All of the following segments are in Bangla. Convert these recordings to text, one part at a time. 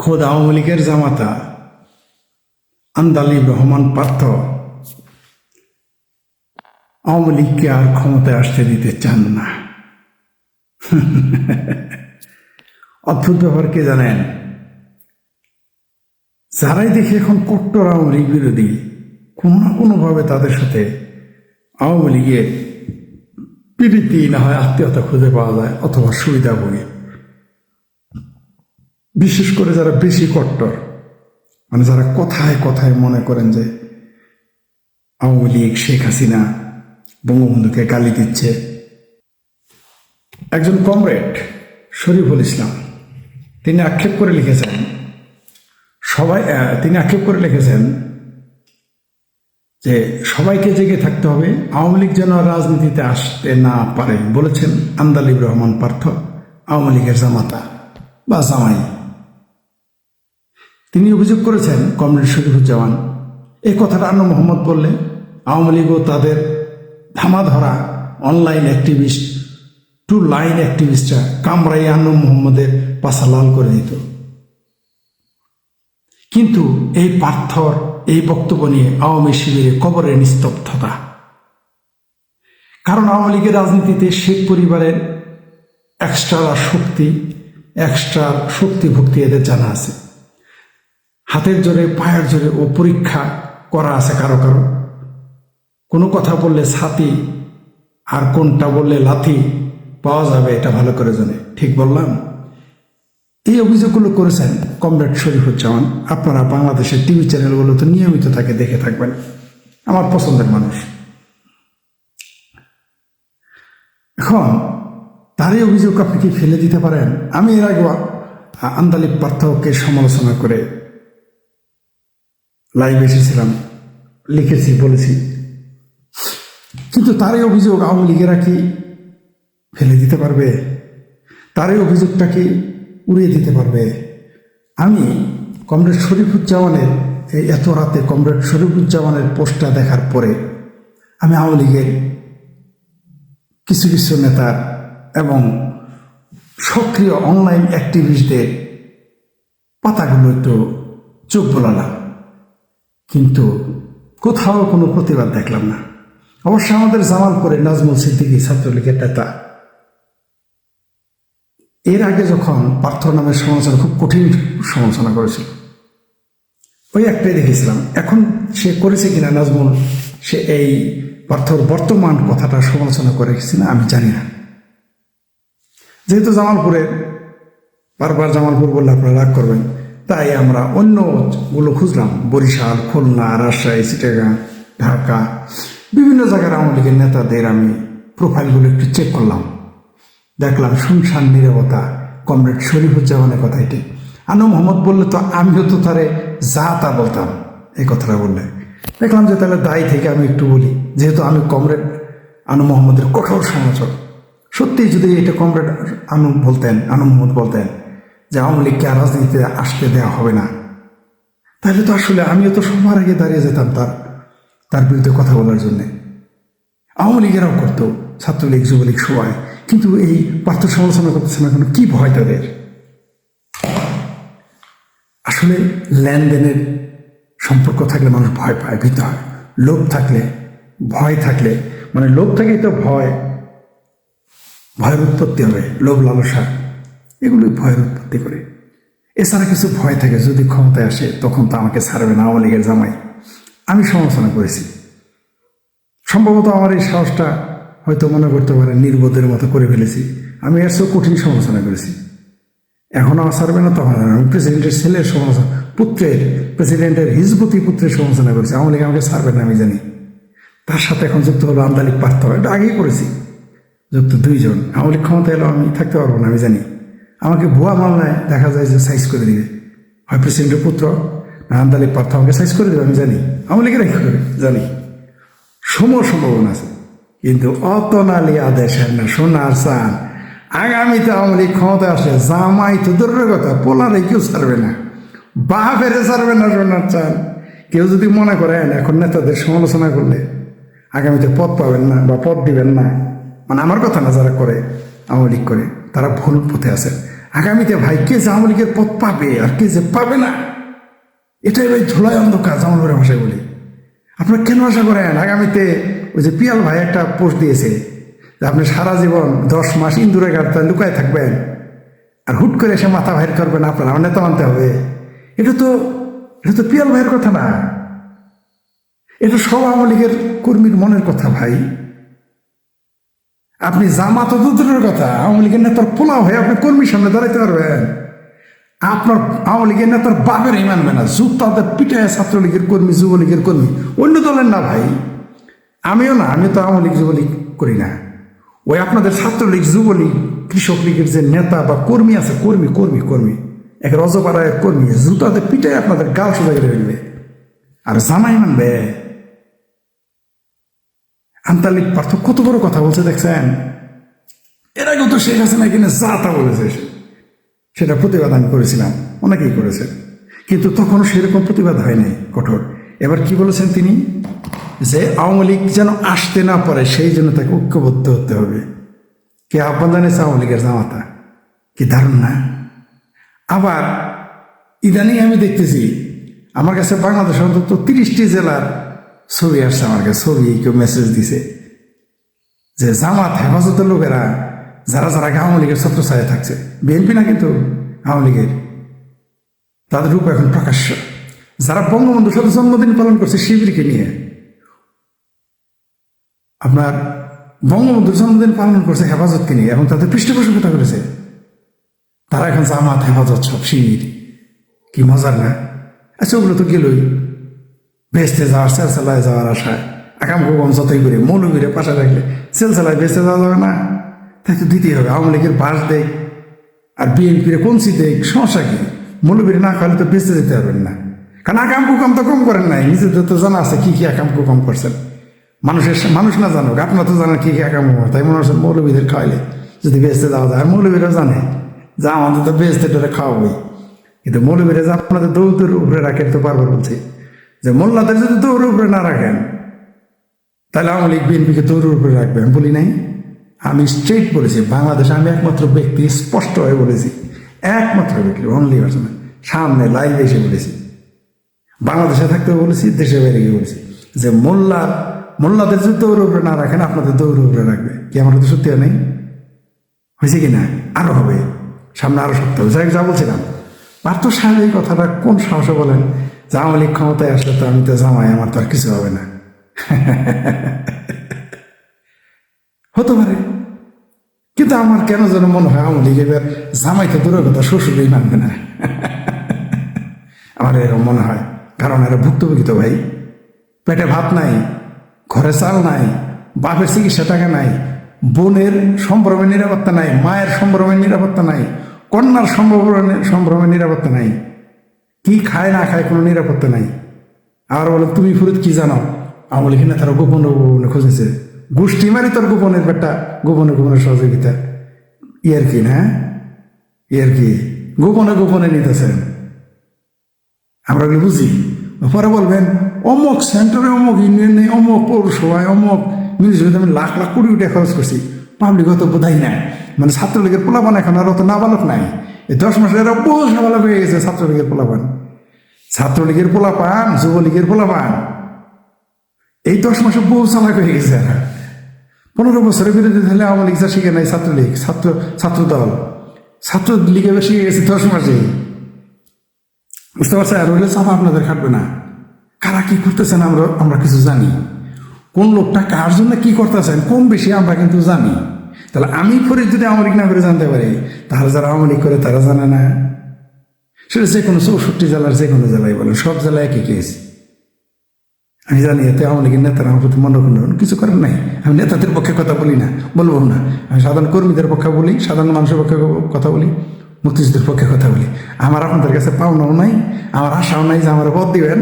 খোদ আওয়ামী লীগের জামাতা আন্দালিব রহমান পার্থ আওয়ামী লীগকে আর ক্ষমতায় আসতে দিতে চান না। অদ্ভুত ব্যাপার কে জানেন? যারাই দেখি এখন কট্টর আওয়ামী লীগ বিরোধী, কোনো না কোনোভাবে তাদের সাথে আওয়ামী লীগের প্রীতি না হয় আত্মীয়তা খুঁজে পাওয়া যায় অথবা সুবিধা বই বিশেষ করে যারা বেশি কট্টর মানে যারা কথায় কথায় মনে করেন যে আওয়ামী লীগ, শেখ হাসিনা বঙ্গবন্ধুকে গালি দিচ্ছে। একজন কমরেড, শরীফুল ইসলাম, তিনি আক্ষেপ করে লিখেছেন, সবাই তিনি আক্ষেপ করে লিখেছেন যে সবাইকে জেগে থাকতে হবে, আওয়ামী লীগ যেন রাজনীতিতে আসতে না পারে, বলেছেন আন্দালিব রহমান পার্থ, আওয়ামী লীগের জামাতা বা জামাই। তিনি অভিযোগ করেছেন কমরেড শরীফুজ্জামান এই কথাটা আন্ন মোহাম্মদ বললে আওয়ামী লীগও তাদের ধামা ধরা অনলাইন অ্যাক্টিভিস্ট, টু লাইন অ্যাক্টিভিস্টরা কামরাই আন্ন মোহাম্মদের পাশা লাল করে দিত। কিন্তু এই পার্থর, এই বক্তব্য নিয়ে আওয়ামী শিবিরে কবরের নিস্তব্ধতা। কারণ আওয়ামী লীগের রাজনীতিতে শেখ পরিবারের এক্সট্রা শক্তি এক্সট্রা শক্তি ভক্তি এদের জানা আছে। হাতের জোরে, পায়ের জোরে ও পরীক্ষা করা আছে কারও কারও। কোনো কথা বললে ছাতি, আর কোনটা বললে লাথি, পাওয়া যাবে এটা ভালো করে জানে। ঠিক বললাম? এই অভিযোগগুলো করেছেন কমরেড শরীফুজ্জামান। আপনারা বাংলাদেশের টিভি চ্যানেলগুলো তো নিয়মিত তাকে দেখে থাকবেন। আমার পছন্দের মানুষ। এখন তারই অভিযোগ আপনি কি ফেলে দিতে পারেন? আমি এর আগে আন্দালিক পার্থক্যকে সমালোচনা করে লাইভ এসেছিলাম লিখেছি, বলেছি। কিন্তু তারই অভিযোগ আওয়ামী লীগেরা কি ফেলে দিতে পারবে? তারই অভিযোগটা কি উড়িয়ে দিতে পারবে? আমি কমরেড শরীফুজ্জামানের এই এত রাতে কমরেড শরীফুজ্জামানের পোস্টটা দেখার পরে আমি আওয়ামী লীগের কিছু কিছু নেতার এবং সক্রিয় অনলাইন অ্যাক্টিভিস্টদের পাতাগুলো একটু চোখ বোলালাম। কিন্তু কোথাও কোনো প্রতিবাদ দেখলাম না। অবশ্য আমাদের জামালপুরে নাজমুল সিদ্দিকী ছাত্রলীগের নেতা। এর আগে যখন পার্থ নামের সমালোচনা, খুব কঠিন সমালোচনা করেছিল। ওই একটাই দেখেছিলাম। এখন সে করেছে কিনা নাজমুল, সে এই পার্থর বর্তমান কথাটা সমালোচনা করে কিনা আমি জানি না। যেহেতু জামালপুরে, বারবার জামালপুর বললে আপনারা রাগ করবেন। তাই আমরা অন্যগুলো খুঁজলাম। বরিশাল, খুলনা, রাজশাহী, চিটাগাং, ঢাকা, বিভিন্ন জায়গার আওয়ামী লীগের নেতাদের আমি প্রোফাইলগুলো একটু চেক করলাম। দেখলাম শুনশান, নিরবতা, কমরেড শরীফুজ্জামানের কথা এটি। আনু মোহাম্মদ বললে তো আমিও তো তারে যা তা বলতাম, এই কথাটা বললে। দেখলাম যে তাহলে দায়ী থেকে আমি একটু বলি, যেহেতু আমি কমরেড আনু মোহাম্মদের কঠোর সমালোচক। সত্যি যদি এটা কমরেড আনু বলতেন, আনু মোহাম্মদ বলতেন যে আওয়ামী লীগকে আর রাজনীতিতে আসতে দেওয়া হবে না। তাহলে তো আসলে আমিও তো সবার আগে দাঁড়িয়ে যেতাম তার তার বিরুদ্ধে কথা বলার জন্যে। আওয়ামী লীগেরাও করতো ছাত্রলীগ, যুবলীগ সবাই, কিন্তু এই পার্থ সমালোচনা করতেছে না কেন কি ভয় তাদের? আসলে লেনদেনের সম্পর্ক থাকলে মানুষ ভয় পায় ভীত হয়। লোভ থাকলে, ভয় থাকলে মানে লোভ থেকেই তো ভয়। ভয়ের উৎপত্তি হবে, লোভ লালসা, এগুলোই ভয়ের উৎপত্তি। করে। এছাড়া কিছু ভয় থাকে, যদি ক্ষমতায় আসে, তখন তো আমাকে ছাড়বে না আওয়ামী লীগের জামাই। আমি সমালোচনা করেছি। সম্ভবত আমার এই সাহসটা হয়তো মনে করতে পারে, নির্বোধের মতো করে ফেলেছি। আমি এর চেয়েও কঠিন সমালোচনা করেছি। এখন আমার ছাড়বে না, তখন আমি প্রেসিডেন্টের ছেলের সমালোচনা, পুত্রের, প্রেসিডেন্টের হিজবতি পুত্রের সমালোচনা করেছি। আওয়ামী লীগ আমাকে ছাড়বে না, আমি জানি। তার সাথে এখন যুক্ত হলো আমদালিক পার্থ। এটা আগেই করেছি। যুক্ত দুইজন। আওয়ামী লীগ ক্ষমতা এলো আমি থাকতে পারব না, আমি জানি। আমাকে ভুয়া মামলায় দেখা যায় যে সাইজ করে দিবে। হয় প্রেসিডেন্টের পুত্র, না আমদালিক পার্থ আমাকে সাইজ করে দেবে, আমি জানি। আওয়ামী লীগের করবে জানি। সম সম্ভাবনা আছে। কিন্তু অতনালি আদেশের না, সোনার চান আগামীতে আওয়ামী লীগ ক্ষমতা আসে জামাই তো দূরের কথা, পোলারে কেউ ছাড়বে না। বা ফেরে ছাড়বে না সোনার চান কেউ যদি মনে করেন, এখন নেতাদের সমালোচনা করলে আগামীতে পদ পাবেন না বা পদ দিবেন না। মানে আমার কথা না যারা করে। আওয়ামী লীগ করে, তারা ভুল পথে আছেন আগামীতে ভাই, কে যে আওয়ামী লীগের পথ পাবে আর কে যে পাবে না, এটাই ভাই ধুলাই অন্ধকার, জামালপুরের ভাষায় বলি। আপনারা কেন আশা করেন আগামীতে ওই যে পিয়াল ভাই একটা পোস্ট দিয়েছে, যে আপনি সারা জীবন দশ মাস ইন্দুরে গাড়তে লুকায় থাকবেন, আর হুট করে এসে মাথা বাইর করবেন আপনার আমার নেতা মানতে হবে। এটা তো এটা তো পিয়াল ভাইয়ের কথা না। এটা সব আওয়ামী লীগের কর্মীর মনের কথা ভাই। আপনি জামাত দূরের কথা, আওয়ামী লীগের নেতার পোলাও হয়ে আপনি কর্মীর সামনে দাঁড়াইতে পারবেন। আপনার আওয়ামী লীগের নেতার বাপের মানবে না জুতাতে পিটায় ছাত্রলীগের কর্মী, যুবলীগের কর্মী, অন্য দলের না ভাই। আমিও না আমি তো আওয়ামী লীগ, যুবলীগ করি না। ওই আপনাদের ছাত্রলীগ, যুবলীগ কৃষক লীগের যে নেতা বা কর্মী আছে, কর্মী কর্মী কর্মী, এক রজপাড়ায় কর্মী জুতাতে পিটায় আপনাদের গাল সোজা করে আর জামাই মানবে। আন্তালিক পার্থ কত বড় কথা বলছে দেখছেন? এর আগেও তো শেখ হাসিনা কিনে যা তা বলেছে। সেটা প্রতিবাদ আমি করেছিলাম, অনেকেই করেছেন কিন্তু তখনও সেরকম প্রতিবাদ হয়নি, কঠোর। এবার কি বলেছেন তিনি? যে আওয়ামী লীগ যেন আসতে না পারে, সেই জন্য তাকে ঐক্যবদ্ধ হতে হবে। কে আহ্বান জানিয়েছে আওয়ামী লীগের জামাতা? কি দারুণ না? আবার ইদানিং আমি দেখতেছি, আমার কাছে বাংলাদেশ অন্তত তিরিশটি জেলার ছবি আসছে আমার কাছে, ছবি কেউ মেসেজ দিছে। যে জামাত হেফাজতের লোকেরা যারা যারা আওয়ামী লীগের ছত্রছায়া থাকছে বিএনপি না কিন্তু আওয়ামী লীগের, তাদের রূপ এখন প্রকাশ্য। যারা বঙ্গবন্ধুর সাথে জন্মদিন পালন করছে শিবিরকে নিয়ে, আপনার বঙ্গবন্ধুর জন্মদিন পালন করছে হেফাজতকে নিয়ে এবং তাদের পৃষ্ঠপোষকতা করেছে। তারা এখন জামাত, হেফাজত সব শিবির। কি মজার না? আচ্ছা ওগুলো তো গেলই। বেসতে যাওয়ার সেলসেলায় যাওয়ার আশায়। আগাম কম যতই করে মৌলবীরে পাশে রাখলে সেলসেলায় বেসতে যাওয়া যাবে না। তাই তো দিতেই হবে, আওয়ামী লীগের বাস দেখ আর বিএনপির কমসি দেখ, সমস্যা কি? মৌলবীর না খাওয়ালে তো বেঁচে যেতে পারবেন না। কারণ আকাম কুকাম তো কম করেন নাই নিজেদের তো জানা আছে কী কি আকাম কুকাম করছেন। মানুষের মানুষ না জানুক, আপনার তো জানেন কী কি আকাম কুকাম তাই মনে হচ্ছে মৌলবীদের খাওয়াইলে যদি বেচতে যাওয়া যায়, আর মৌলবীরা জানে যে আমাদের তো বেচতে টেরে খাওয়াবই। কিন্তু মৌলবীরা যে আপনাদের দৌড়ের উপরে রাখেন তো বারবার বলছি। যে মোল্লাদের যদি দৌড়ের উপরে না রাখেন, তাহলে আওয়ামী লীগ, বিএনপিকে দৌড়ের উপরে রাখবে, আমি বলি নাই। আমি স্ট্রেট বলেছি, বাংলাদেশে আমি একমাত্র ব্যক্তি, স্পষ্ট হয়ে বলেছি, একমাত্র ব্যক্তি অনলি পার্সন সামনে লাইভে এসে বলেছি, বাংলাদেশে থাকতে বলেছি, দেশে বাইরে গিয়ে বলেছি, যে মোল্লা, মোল্লাদের যদি দৌড়ের উপরে না রাখেন, আপনাদের দৌড়ের উপরে রাখবে। কি আমার তো সত্যি নেই? হয়েছে কি না? আরও হবে। সামনে আরও সত্য হবে। যাই যা বলছিলাম। পার্থ সাহেব এই কথাটা কোন সাহসে বলেন? লীগ ক্ষমতায় আসলে তো আমি তো জামাই আমার তো আর কিছু হবে না হতে পারে কিন্তু আমার কেন যেন মনে হয় আওয়ামী লীগ এবার জামাই তো দূরের কথা শ্বশুরই মানবে না আমার এরকম মনে হয় কারণ এরা ভুক্তভোগী তো ভাই পেটে ভাত নাই ঘরে চাল নাই বাপের চিকিৎসা টাকা নাই বোনের সম্ভ্রমের নিরাপত্তা নাই মায়ের সম্ভ্রমের নিরাপত্তা নাই কন্যার সম্ভ্রমের সম্ভ্রমের নিরাপত্তা নাই কি খায়, না খায় কোনো নিরাপত্তা নাই। আর বলে, তুমি ফুরুত কি জানো? আওয়ামী লীগের নেতারা গোপন গোপনে খুঁজেছে গোষ্ঠী মারি তোর গোপনের বেটা গোপনে গোপনের সহযোগিতা। ইয়ার কি, না? ইয়ার কি? গোপনে গোপনে নিতেছেন। আমরা ওগুলো বুঝি। পরে বলবেন, অমুক সেন্টারে অমুক ইউনিয়নে অমুক পৌরসভায় অমুক মিউনিসিপালিটি আমি লাখ লাখ কোটি কোটি খরচ করছি। পাবলিক অত বোধাই নাই। মানে ছাত্রলীগের পোলাপান এখন আর অত নাবালক নাই। এই দশ মাসে এরা বহু নাবালক হয়ে গেছে ছাত্রলীগের পোলাপান। ছাত্রলীগের পোলাপান, যুবলীগের পোলাপান। এই দশ মাসে বহু চালাক হয়ে গেছে এরা। পনেরো বছরের বিরোধী তাহলে আওয়ামী লীগ যা শিখে নাই ছাত্রলীগ, ছাত্র ছাত্র দল ছাত্র লীগে শিখে গেছে দশ মাসে। বুঝতে পারছেন? আর হইলে চাপা আপনাদের খাটবে না। কারা কি করতেছেন আমরা আমরা কিছু জানি। কোন লোকটা কার জন্য কি করতেছেন, কম বেশি আমরা কিন্তু জানি। তাহলে আমি করে যদি আওয়ামী লীগ না করে জানতে পারি? তাহলে যারা আওয়ামী লীগ করে, তারা জানে না। সেটা যে কোনো চৌষট্টি জেলার যে কোনো জেলায় বলেন, সব জেলায় একই কেস আমি জানি এতে লীগের নেতারা আমার প্রতি মনোরঞ্জন কিছু করেন নাই। আমি নেতাদের পক্ষে কথা বলি না, বলব না। আমি সাধারণ কর্মীদের পক্ষে বলি, সাধারণ মানুষের পক্ষে কথা বলি, মুক্তিযুদ্ধের পক্ষে কথা বলি। আমার আপনাদের কাছে পাওনাও নাই, আমার আশাও নাই যে আমার পদ দিবেন।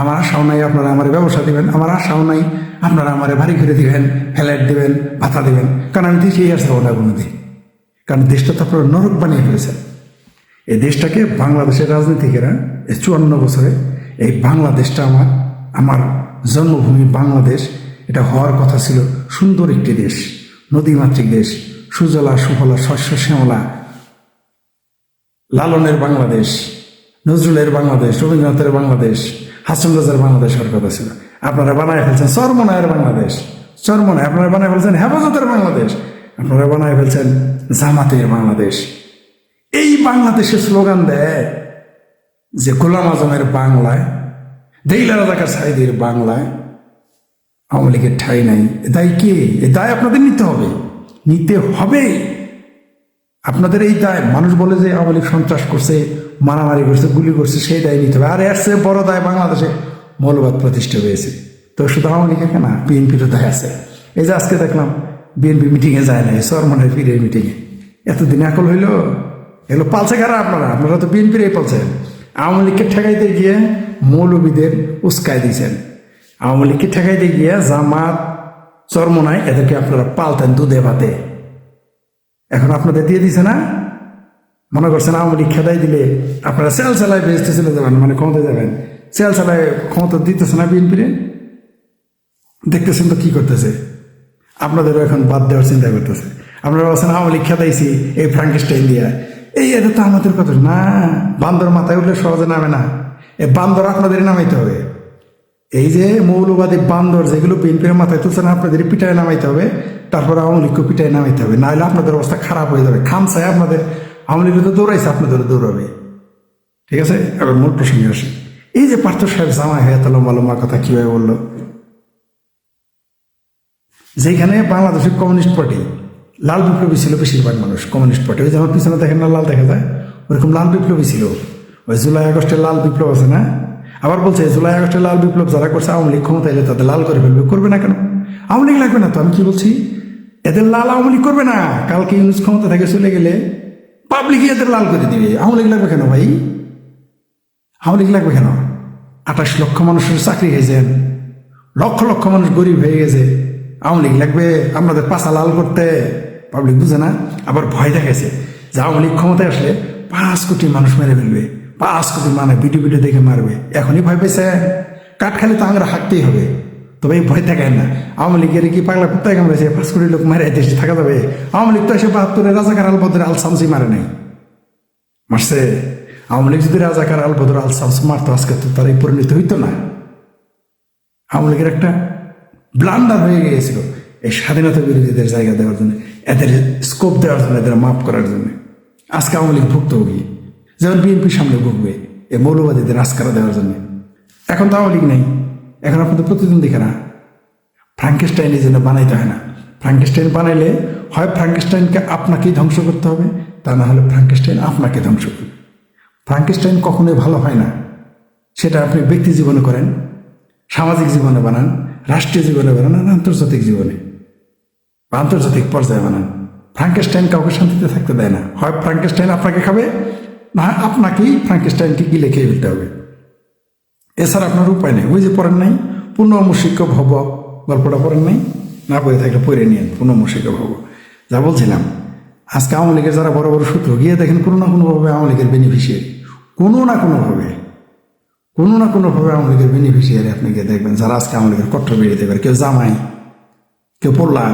আমার আশাও নাই আপনারা আমার ব্যবসা দিবেন, আমার আশাও নাই আপনারা আমার বাড়ি করে দিবেন, ফ্ল্যাট দেবেন, ভাতা দেবেন। কারণ আমি দেশেই আসতে না কোনো দিন কারণ দেশটা তো আপনারা নরক বানিয়ে ফেলেছেন। এই দেশটাকে বাংলাদেশের রাজনীতিকেরা এই চুয়ান্ন বছরে এই বাংলাদেশটা আমার আমার জন্মভূমি বাংলাদেশ, এটা হওয়ার কথা ছিল সুন্দর একটি দেশ, নদীমাতৃক দেশ, সুজলা, সুফলা, শস্য, শ্যামলা, লালনের বাংলাদেশ, নজরুলের বাংলাদেশ, রবীন্দ্রনাথের বাংলাদেশ হাসন রাজার বাংলাদেশ হওয়ার কথা ছিল। আপনারা বানায় ফেলছেন চরমনায়ের বাংলাদেশ। চরমনায় আপনারা বানায় ফেলছেন হেফাজতের বাংলাদেশ। আপনারা বানায় ফেলছেন জামাতের বাংলাদেশ। এই বাংলাদেশে স্লোগান দেয় যে, গোলাম আজমের বাংলায়, দেইলা রাজাকার সাইদের বাংলায় আওয়ামী লীগের ঠাই নাই। এ দায় কে? এ দায় আপনাদের নিতে হবে। নিতে হবে আপনাদের এই দায়, মানুষ বলে যে আওয়ামী লীগ সন্ত্রাস করছে, মারামারি করছে, গুলি করছে সেই দায় নিতে হবে। আর এর চেয়ে বড় দায় বাংলাদেশে মৌলবাদ প্রতিষ্ঠা হয়েছে। তো শুধু আওয়ামী লীগ কেনা বিএনপিরও দায় আছে। এই যে আজকে দেখলাম, বিএনপি মিটিংয়ে যায় না সরমনের পীরের মিটিংয়ে এতদিন একল হইল, এগুলো পালছে কারা আপনারা? আপনারা তো বিএনপির এই পালছেন আওয়ামী লীগকে ঠেকাইতে গিয়ে মৌলবীদের উস্কাই দিয়েছেন। আওয়ামী লীগকে ঠেকাইতে গিয়ে জামাত চরমনায় এদেরকে আপনারা পালতেন দুধে ভাতে। এখন আপনাদের দিয়ে দিছে না? মনে করছেন আওয়ামী লীগ খেদাই দিলে আপনারা সেল চালায় বেসতে চলে যাবেন মানে ক্ষমতা যাবেন। সেল চালায় ক্ষমতা দিতেছে না বিএনপিরে দেখতেছেন তো কি করতেছে? আপনাদেরও এখন বাদ দেওয়ার চিন্তা করতেছে। আপনারা বলছেন আওয়ামী লীগ খেদাইছি এই ফ্রাঙ্কেস্টাইন দিয়া। এই এটা তো আমাদের কথা না। বান্দর মাথায় উঠলে সহজে নামে না। এই বান্দর আপনাদের নামাইতে হবে। এই যে মৌলবাদী বান্দর যেগুলো বিএনপির মাথায় তুলছে না আপনাদের পিটায় নামাইতে হবে। তারপর আওয়ামী লীগকে পিটায় নামাইতে হবে, নাহলে আপনাদের অবস্থা খারাপ হয়ে যাবে। খামসায় আপনাদের, আওয়ামী লীগ তো দৌড়াইছে, আপনাদের দৌড়াবে। ঠিক আছে? এবার মূল প্রসঙ্গে আসি। এই যে পার্থ সাহেব জামাই হয়ে এত লম্বা লম্বা কথা কীভাবে বলল? যেখানে বাংলাদেশের কমিউনিস্ট পার্টি, লাল বিপ্লবী ছিল বেশিরভাগ মানুষ, কমিউনিস্ট পার্টি। ওই যেমন পিছনে দেখেন না, লাল দেখা যায়? ওরকম লাল বিপ্লবী ছিল। ওই জুলাই আগস্টে লাল বিপ্লব আছে না? আবার বলছে, জুলাই আগস্টে লাল বিপ্লব যারা করছে, আওয়ামী লীগ ক্ষমতা এলে তাদের লাল করে ফেলবে। করবে না কেন? আওয়ামী লীগ লাগবে না তো? আমি কি বলছি? এদের লাল আওয়ামী করবে না। কালকে ইউনুস ক্ষমতা থেকে চলে গেলে পাবলিক এদের লাল করে দিবে। আওয়ামী লীগ লাগবে কেন ভাই? আওয়ামী লীগ লাগবে কেন? আঠাশ লক্ষ মানুষের চাকরি খেয়েছেন লক্ষ লক্ষ মানুষ গরিব হয়ে গেছে। আওয়ামী লীগ লাগবে আমাদের পাশা লাল করতে। পাবলিক বুঝে না? আবার ভয় দেখাইছে যে আওয়ামী লীগ ক্ষমতায় আসলে পাঁচ কোটি মানুষ মেরে ফেলবে। পাঁচ কোটি মানে ভিডিও ভিডিও দেখে মারবে। এখনই ভয় পেয়েছে কাঠ খালি তো আমরা হাঁটতেই হবে। তবে ভয় থাকেন না। আওয়ামী লীগের কি পাগলা কুত্তায় কামড়েছে পাঁচ কোটি লোক মারে দেশে থাকা যাবে? আওয়ামী লীগ তো এসে বাহাত্তরে রাজাকার আলবদর আল সামসি মারে নাই। মারছে। আওয়ামী লীগ যদি রাজাকার আলবদর আল সামসি মারতো, আজকে তো তার পরিণতি হইতো না। আওয়ামী লীগের একটা ব্লান্ডার হয়ে গিয়েছিল এই স্বাধীনতা বিরোধীদের জায়গা দেওয়ার জন্য, এদের স্কোপ দেওয়ার জন্য, এদের মাফ করার জন্য। আজকে আওয়ামী লীগ ভুক্তভোগী, যেমন বিএনপির সামনে ভুগবে, এই মৌলবাদীদের আস্কারা দেওয়ার জন্য। এখন তো আওয়ামী লীগ নেই। এখন আপনাদের প্রতিদ্বন্দ্বী না ফ্রাঙ্কেস্টাইন এই জন্য বানাইতে হয় না। ফ্রাঙ্কেস্টাইন বানাইলে হয় ফ্রাঙ্কেস্টাইনকে আপনাকেই ধ্বংস করতে হবে, তা না হলে ফ্রাঙ্কেস্টাইন আপনাকে ধ্বংস করবে। ফ্রাঙ্কেস্টাইন কখনোই ভালো হয় না। সেটা আপনি ব্যক্তি জীবনে করেন, সামাজিক জীবনে বানান, রাষ্ট্রীয় জীবনে বানান, আর আন্তর্জাতিক জীবনে। বা আন্তর্জাতিক পর্যায়ে বানান। ফ্রাঙ্কেস্টাইন কাউকে শান্তিতে থাকতে দেয় না। হয় ফ্রাঙ্কেস্টাইন আপনাকে খাবে, না আপনাকেই ফ্রাঙ্কেস্টাইনকে গিলে খেয়ে ফেলতে হবে। এছাড়া আপনার উপায় নেই। ওই যে পড়েন নাই পুনর্মুষিক্য ভব গল্পটা পড়েন নাই, না পড়ে থাকলে পড়ে নিন পুনর্মুষিক্য ভব যা বলছিলাম, আজকে আওয়ামী লীগের যারা বড় বড় সূত্র গিয়ে দেখেন কোনো না কোনোভাবে আওয়ামী লীগের বেনিফিশিয়ারি কোনো না কোনোভাবে, কোনো না কোনোভাবে আওয়ামী লীগের বেনিফিশিয়ারি আপনি গিয়ে দেখবেন, যারা আজকে আওয়ামী লীগের কট্টর বেরিয়ে দেবে কেউ জামাই, কেউ পড়লা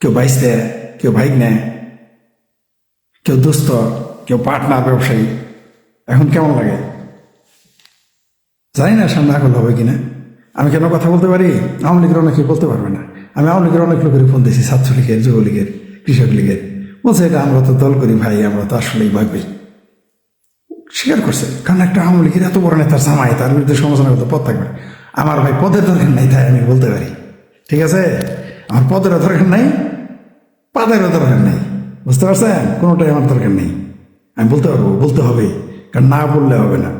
কেউ বাইসতে কেউ নেয় কেউ দুস্থ কেউ পার্টনার, ব্যবসায়ী। এখন কেমন লাগে? জানি না সামনে আগল হবে কিনা। আমি কেন কথা বলতে পারি? আওয়ামী লীগের অনেকে বলতে পারবে না। আমি আওয়ামী লীগের অনেক লোকের ফোন দিয়েছি, ছাত্রলীগের, যুবলীগের কৃষক লীগের বলছে, এটা আমরা তো দল করি ভাই, আমরা তো আসলেই ভয় স্বীকার করছে, কারণ একটা আওয়ামী লীগের এত বড় নেতার জামাই, তার বিরুদ্ধে সমালোচনা করতে পদ থাকবে আমার ভাই পদের দরকার নাই, তাই আমি বলতে পারি। ঠিক আছে? আমার পদেরও দরকার নাই, পাদেরও দরকার নাই। বুঝতে পারছেন? কোনোটাই আমার দরকার নেই। আমি বলতে পারব, বলতে হবে, কারণ না বললে হবে না।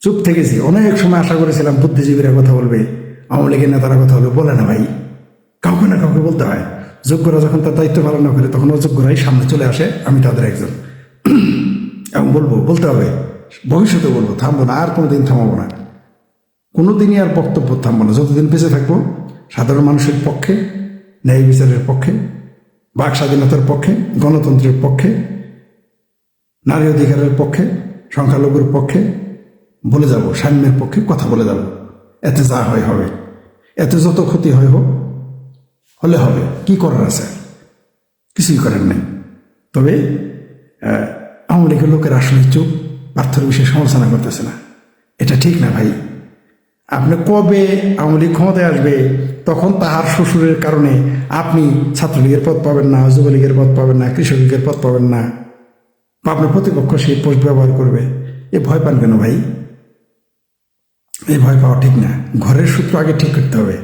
চুপ থেকেছি। অনেক সময় আশা করেছিলাম বুদ্ধিজীবীরা কথা বলবে, আওয়ামী লীগের নেতারা কথা বলবে। বলে না ভাই, কাউকে না কাউকে বলতে হয়। যোগ্যরা যখন তার দায়িত্ব পালন না করে, তখন অযোগ্যরাই সামনে চলে আসে, আমি তাদের একজন। এবং বলব, বলতে হবে ভবিষ্যতে বলব, থামবো না, আর কোনোদিন থামাবো না। কোনোদিনই আর বক্তব্য থামবো না। যতদিন বেঁচে থাকব, সাধারণ মানুষের পক্ষে, ন্যায় বিচারের পক্ষে, বাক স্বাধীনতার পক্ষে, গণতন্ত্রের পক্ষে, নারী অধিকারের পক্ষে, সংখ্যালঘুর পক্ষে বলে যাব, সাম্যের পক্ষে কথা বলে যাব। এতে যা হয় হবে। এতে যত ক্ষতি হয় হোক, হলে হবে। কি করার আছে? কিছুই করার নেই। তবে আওয়ামী লীগের লোকের আসলে চুপ, পার্থর বিষয়ে সমালোচনা করতেছে না। এটা ঠিক না ভাই? আপনি কবে আওয়ামী লীগ ক্ষমতায় আসবে, তখন তাহার শ্বশুরের কারণে আপনি ছাত্রলীগের পদ পাবেন না, যুবলীগের পদ পাবেন না কৃষক লীগের পদ পাবেন না। বা আপনার প্রতিপক্ষ সেই পোস্ট ব্যবহার করবে। এ ভয় পান কেন ভাই? এই ভয় পাওয়া ঠিক না। ঘরের শত্রু আগে ঠিক করতে হবে।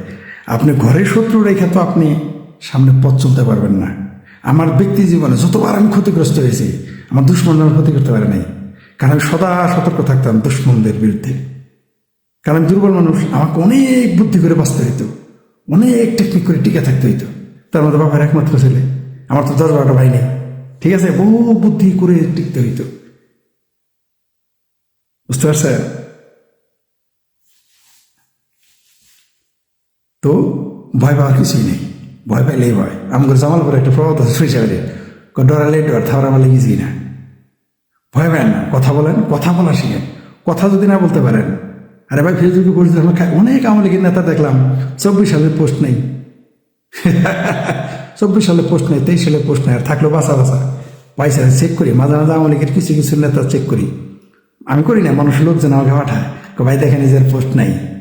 আপনি ঘরের শত্রু রেখে তো আপনি সামনে পথ চলতে পারবেন না। আমার ব্যক্তি জীবনে যতবার আমি ক্ষতিগ্রস্ত হয়েছি, আমার দুশ্মন আমার ক্ষতি করতে পারে নাই। কারণ আমি সদা সতর্ক থাকতাম দুশ্মনদের বিরুদ্ধে। কারণ আমি দুর্বল মানুষ, আমাকে অনেক বুদ্ধি করে বাঁচতে হইতো। অনেক টেকনিক করে টিকে থাকতে হইতো। তার মধ্যে বাবার একমাত্র ছেলে। আমার তো দশ বারোটা ভাই নেই। ঠিক আছে? বহু বুদ্ধি করে টিকতে হইতো। বুঝতে পারছেন? তো ভয় পাওয়ার কিছুই নেই। ভয় পাইলেই ভয়। আমাদের জামালপুরে একটা প্রবাদ আছে সুইসাইডে ডরালে ডর থাওয়ার আমার লেগেছি না ভয় পায় না। কথা বলেন, কথা বলা শিখেন। কথা যদি না বলতে পারেন, আরে ভাই, ফেসবুকে পোস্ট অনেক লীগের নেতা দেখলাম, চব্বিশ সালের পোস্ট নেই। চব্বিশ সালে পোস্ট নেই, তেইশ সালে পোস্ট নেই, আর থাকল বাসা বাসা। পয়সা চেক করি, মাঝে মাঝে আওয়ামী কিছু কিছু নেতা চেক করি। আমি করি না মানুষ লোকজন আমাকে পাঠায়। ভাই, দেখেন, নিজের পোস্ট নাই।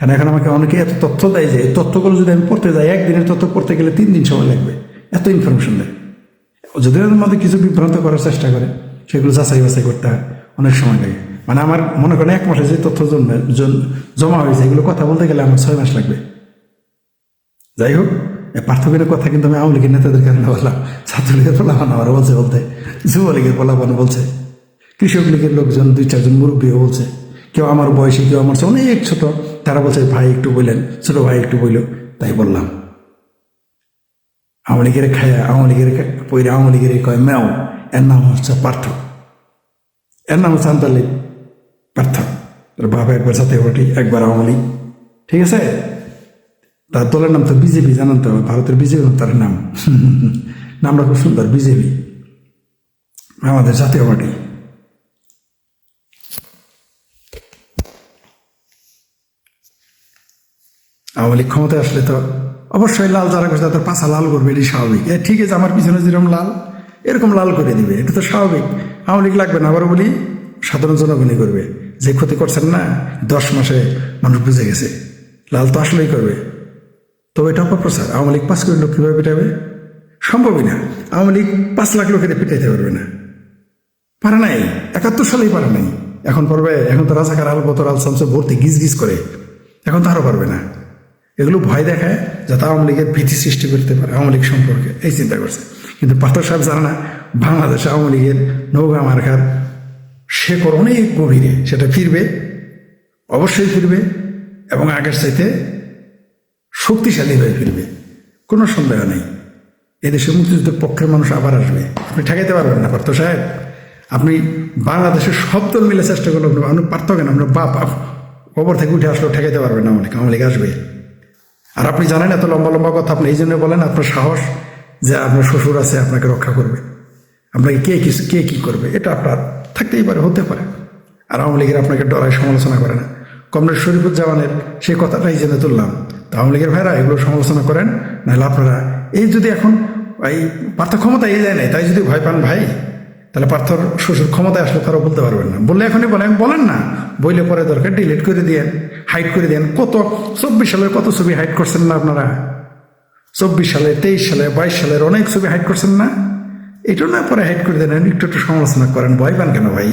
কারণ এখন আমাকে অনেকে এত তথ্য দেয় যে তথ্যগুলো যদি আমি পড়তে যাই, একদিনের তথ্য পড়তে গেলে তিন দিন সময় লাগবে। এত ইনফরমেশন দেয়। যদি মধ্যে কিছু বিভ্রান্ত করার চেষ্টা করে, সেগুলো যাচাই বাছাই করতে হয়। অনেক সময় লাগে। মানে আমার মনে করেন এক মাসে যে তথ্য জমা হয়েছে, এগুলো কথা বলতে গেলে আমার ছয় মাস লাগবে। যাই হোক পার্থক্যের কথা কিন্তু আমি আওয়ামী লীগের নেতাদের কারণে বললাম, ছাত্রলীগের ফলাফান আমার বলছে বলতে। যুবলীগের ফলাফান বলছে। কৃষক লীগের লোকজন দুই চারজন মুরব্বীও বলছে। কেউ আমার বয়সে, কেউ আমার চেয়ে অনেক ছোট। তারা বলছে, ভাই, একটু বললেন ছোট ভাই, একটু বলল তাই বললাম। আওয়ামী লীগের খায়া, আওয়ামী লীগের পইরে আওয়ামী লীগের কয় ম্যাও এর নাম হচ্ছে পার্থ। এর নাম হচ্ছে আন্তালি পার্থ। বাবা একবার সাথে ওটি একবার আওয়ামী লীগ। ঠিক আছে? তার দলের নাম তো বিজেপি, জানেন তো? ভারতের বিজেপি তার নাম। নামটা খুব সুন্দর, বিজেপি। আমাদের জাতীয় পার্টি। আওয়ামী লীগ ক্ষমতায় আসলে তো অবশ্যই লাল যারা করছে তাদের পাশা লাল করবে এটি স্বাভাবিক। ঠিক আছে, আমার পিছনে যেরকম লাল, এরকম লাল করে দিবে, এটা তো স্বাভাবিক। আওয়ামী লীগ লাগবে না আবার বলি, সাধারণ জনগণই করবে। যে ক্ষতি করছেন না, দশ মাসে মানুষ বুঝে গেছে। লাল তো আসলেই করবে। তবে এটা অপপ্রচার। আওয়ামী লীগ পাঁচ কোটি লোক কীভাবে পেটাবে? সম্ভবই না। আওয়ামী লীগ পাঁচ লাখ লোকের পেটাইতে পারবে না। পারে নাই। একাত্তর সালেই পারে নাই। এখন পারবে, এখন তো রাজাকার আল বতর আল শামসে ভর্তি গিজ গিজ করে। এখন তো আরও পারবে না। এগুলো ভয় দেখায় যাতে আওয়ামী লীগের ভীতি সৃষ্টি করতে পারে আওয়ামী লীগ সম্পর্কে, এই চিন্তা করছে। কিন্তু পাথর সাহেব জানে না, বাংলাদেশ আওয়ামী লীগের নৌকা মার্কার শেকড় অনেক গভীরে, সেটা ফিরবে, অবশ্যই ফিরবে এবং আগের চাইতে শক্তিশালী হয়ে ফিরবে। কোনো সন্দেহ নেই। এদেশে মুক্তিযুদ্ধের পক্ষের মানুষ আবার আসবে। আপনি ঠেকাইতে পারবেন না পার্থ সাহেব। আপনি বাংলাদেশের সব দল মিলে চেষ্টা করলেন আপনি পারত কেন আমরা বাপ কবর থেকে উঠে আসলেও ঠেকাইতে পারবেন না আমাকে আমাকে আসবে। আর আপনি জানেন এত লম্বা লম্বা কথা, আপনি এই জন্য বলেন আপনার সাহস যে আপনার শ্বশুর আছে, আপনাকে রক্ষা করবে। আপনাকে কে কি কে কি করবে? এটা আপনার থাকতেই পারে, হতে পারে। আর আওয়ামী লীগের আপনাকে ডরায়, সমালোচনা করে না। কমরেড শরীফুজ্জামানের সেই কথাটা এই জন্য তুললাম। তো আওয়ামী লীগের ভাইরা এগুলো সমালোচনা করেন, নাহলে আপনারা এই যদি এখন এই পার্থ ক্ষমতা এই যায় নাই, তাই যদি ভয় পান ভাই তাহলে পার্থর শ্বশুর ক্ষমতায় আসলে তারা বলতে পারবেন না। বললে এখনই বলেন বলেন না, বইলে পরে দরকার ডিলিট করে দিয়েন হাইড করে দেন কত, চব্বিশ সালের কত ছবি হাইট করছেন না আপনারা? চব্বিশ সালে, তেইশ সালে, বাইশ সালের অনেক ছবি হাইট করছেন না? এটা না পরে হাইড করে দেন একটু একটু সমালোচনা করেন, ভয় পান কেন ভাই?